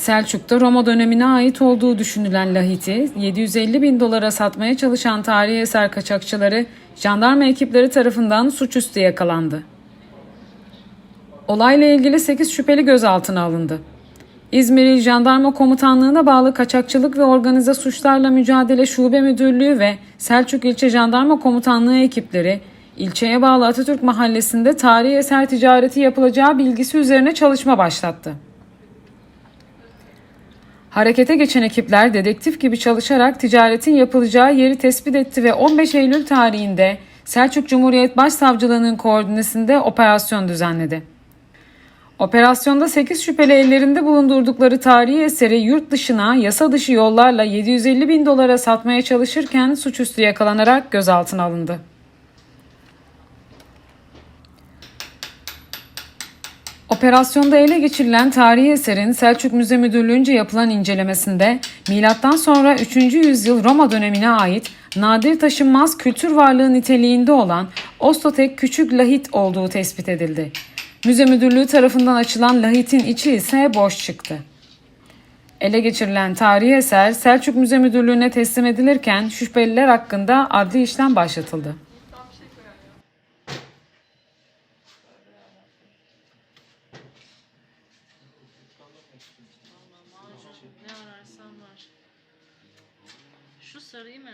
Selçuk'ta Roma dönemine ait olduğu düşünülen lahiti 750 bin dolara satmaya çalışan tarihi eser kaçakçıları jandarma ekipleri tarafından suçüstü yakalandı. Olayla ilgili 8 şüpheli gözaltına alındı. İzmir İl Jandarma Komutanlığı'na bağlı Kaçakçılık ve Organize Suçlarla Mücadele Şube Müdürlüğü ve Selçuk İlçe Jandarma Komutanlığı ekipleri ilçeye bağlı Atatürk Mahallesi'nde tarihi eser ticareti yapılacağı bilgisi üzerine çalışma başlattı. Harekete geçen ekipler dedektif gibi çalışarak ticaretin yapılacağı yeri tespit etti ve 15 Eylül tarihinde Selçuk Cumhuriyet Başsavcılığı'nın koordinesinde operasyon düzenledi. Operasyonda 8 şüpheli ellerinde bulundurdukları tarihi eseri yurt dışına yasa dışı yollarla 750 bin dolara satmaya çalışırken suçüstü yakalanarak gözaltına alındı. Operasyonda ele geçirilen tarihi eserin Selçuk Müze Müdürlüğü'nce yapılan incelemesinde milattan sonra 3. yüzyıl Roma dönemine ait nadir taşınmaz kültür varlığı niteliğinde olan Ostotek küçük lahit olduğu tespit edildi. Müze Müdürlüğü tarafından açılan lahitin içi ise boş çıktı. Ele geçirilen tarihi eser Selçuk Müze Müdürlüğü'ne teslim edilirken şüpheliler hakkında adli işlem başlatıldı. Ne ararsan var. Şu sarıyı merak